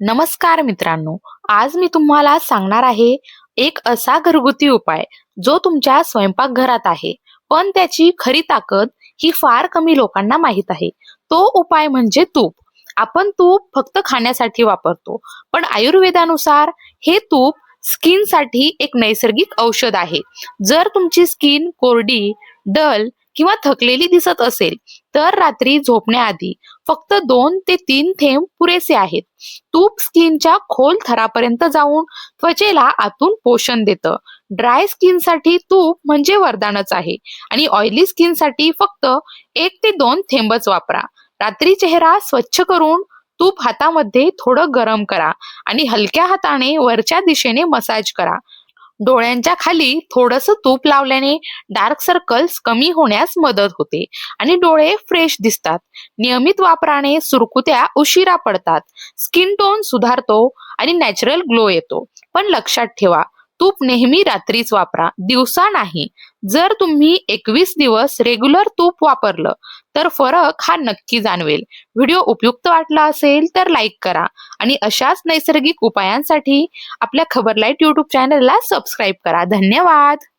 नमस्कार मित्रांनो आज मी तुम्हाला सांगणार आहे एक असा घरगुती उपाय जो तुमच्या स्वयंपाकघरात आहे. पण त्याची खरी ताकद ही फार कमी लोकांना माहीत आहे. तो उपाय म्हणजे तूप. आपण तूप फक्त खाण्यासाठी वापरतो पण आयुर्वेदानुसार हे तूप स्किनसाठी एक नैसर्गिक औषध आहे. जर तुमची स्किन कोरडी डल किंवा थकलेली दिसत असेल तर रात्री झोपण्याआधी फक्त दोन ते तीन थेंब पुरेसे आहेत. तूप स्किनच्या खोल थरापर्यंत जाऊन त्वचेला आतून पोषण देतं. ड्राय स्किनसाठी तूप म्हणजे वरदानच आहे आणि ऑइली स्किनसाठी फक्त एक ते दोन थेंबच वापरा. रात्री चेहरा स्वच्छ करून तूप हातामध्ये थोडं गरम करा आणि हलक्या हाताने वरच्या दिशेने मसाज करा. डोळ्यांच्या खाली थोडस तूप लावल्याने डार्क सर्कल्स कमी होण्यास मदत होते आणि डोळे फ्रेश दिसतात. नियमित वापराने सुरकुत्या उशिरा पडतात. स्किन टोन सुधारतो आणि नॅचरल ग्लो येतो. पण लक्षात ठेवा तूप नेहमी रात्रीच वापरा. दिवसा नाही. जर तुम्ही एकवीस दिवस रेग्युलर तूप वापरलं तर फरक हा नक्की जाणवेल. व्हिडिओ उपयुक्त वाटला असेल तर लाईक करा. आणि अशाच नैसर्गिक उपायांसाठी आपल्या खबरलाईट युट्यूब चॅनलला सबस्क्राईब करा. धन्यवाद!